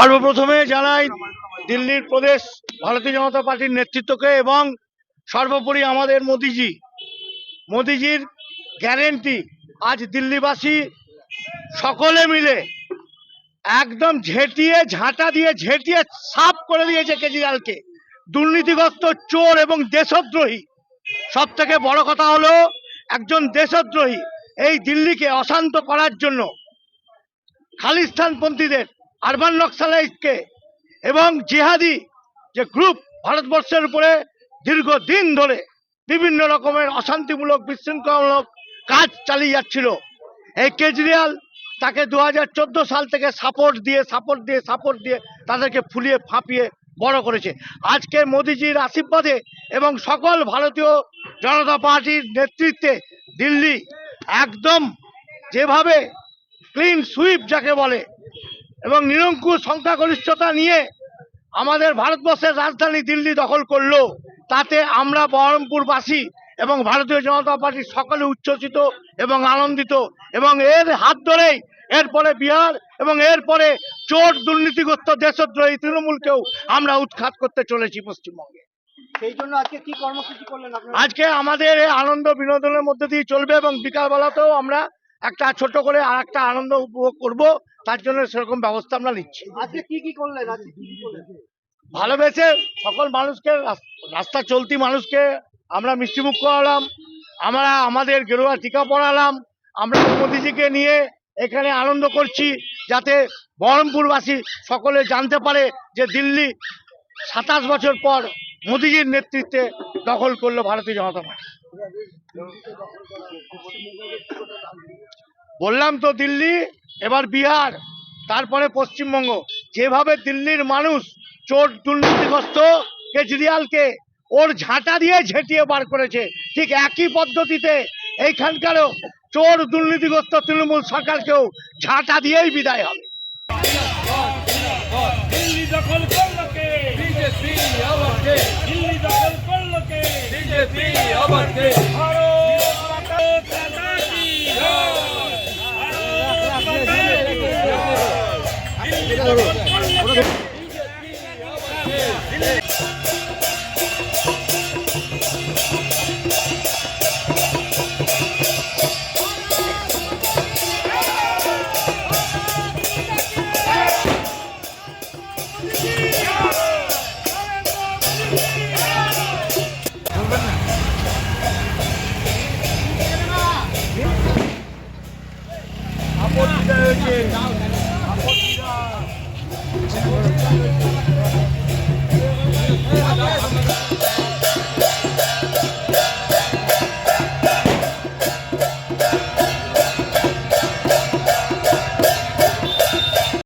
সর্বপ্রথমে জানাই দিল্লির প্রদেশ ভারতীয় জনতা পার্টির নেতৃত্বকে এবং সর্বোপরি আমাদের মোদিজি। মোদিজির গ্যারেন্টি আজ দিল্লিবাসী সকলে মিলে একদম ঝেঁটিয়ে, ঝাঁটা দিয়ে, ঝেঁটিয়ে সাফ করে দিয়েছে কেজরিওয়ালকে। দুর্নীতিগ্রস্ত চোর এবং দেশদ্রোহী। সব থেকে বড় কথা হলো একজন দেশদ্রোহী এই দিল্লিকে অশান্ত করার জন্য। খালিস্তানপন্থীদের আরবান নকশালাইটকে এবং জিহাদি যে গ্রুপ ভারতবর্ষের উপরে দীর্ঘদিন ধরে বিভিন্ন রকমের অশান্তিমূলক, বিশৃঙ্খলামূলক কাজ চালিয়ে যাচ্ছিল। এই কেজরিওয়াল তাকে দু হাজার চোদ্দ সাল থেকে সাপোর্ট দিয়ে সাপোর্ট দিয়ে সাপোর্ট দিয়ে তাদেরকে ফুলিয়ে ফাঁপিয়ে বড় করেছে। আজকে মোদিজির আশীর্বাদে এবং সকল ভারতীয় জনতা পার্টির নেতৃত্বে দিল্লি একদম যেভাবে ক্লিন সুইপ যাকে বলে এবং নিরঙ্কুশ সংখ্যাগরিষ্ঠতা নিয়ে আমাদের ভারতবর্ষের রাজধানী দিল্লি দখল করল। তাতে আমরা বহরমপুরবাসী এবং ভারতীয় জনতা পার্টি সকলে উচ্ছ্বসিত এবং আনন্দিত এবং এর হাত ধরেই এরপরে বিহার এবং এরপরে চোর দুর্নীতিগ্রস্ত দেশদ্রোহী তৃণমূলকেও আমরা উৎখাত করতে চলেছি পশ্চিমবঙ্গে। সেই জন্য আজকে কি কর্মসূচি করলেন আজকে আমাদের আনন্দ বিনোদনের মধ্যে দিয়ে চলবে এবং বিকালবেলাতেও আমরা একটা ছোট করে আর একটা আনন্দ উপভোগ করব তার জন্য সেরকম ব্যবস্থা আমরা নিচ্ছি। আজকে কি কি করলেন? আজকে কি কি করলেন? ভালোবেসে সকল মানুষকে রাস্তা চলতি মানুষকে আমরা মিষ্টিমুখ করালাম আমরা আমাদের গেরুয়া টিকা পড়ালাম আমরা মোদিজিকে নিয়ে এখানে আনন্দ করছি যাতে বহরমপুরবাসী সকলে জানতে পারে যে দিল্লি সাতাশ বছর পর মোদিজির নেতৃত্বে দখল করল ভারতীয় জনতা পার্টি। বললাম তো দিল্লি এবার বিহার তারপরে পশ্চিমবঙ্গ। যেভাবে দিল্লির মানুষ চোর দুর্নীতিগ্রস্ত কেজরিওয়ালকে ওর ঝাঁটা দিয়ে ঝেঁটিয়ে বার করেছে ঠিক একই পদ্ধতিতে এইখানকারও চোর দুর্নীতিগ্রস্ত তৃণমূল সরকারকেও ঝাঁটা দিয়েই বিদায় হবে। দিল্লি দখল করল কে? 안 버틴다 여기. 안 버틴다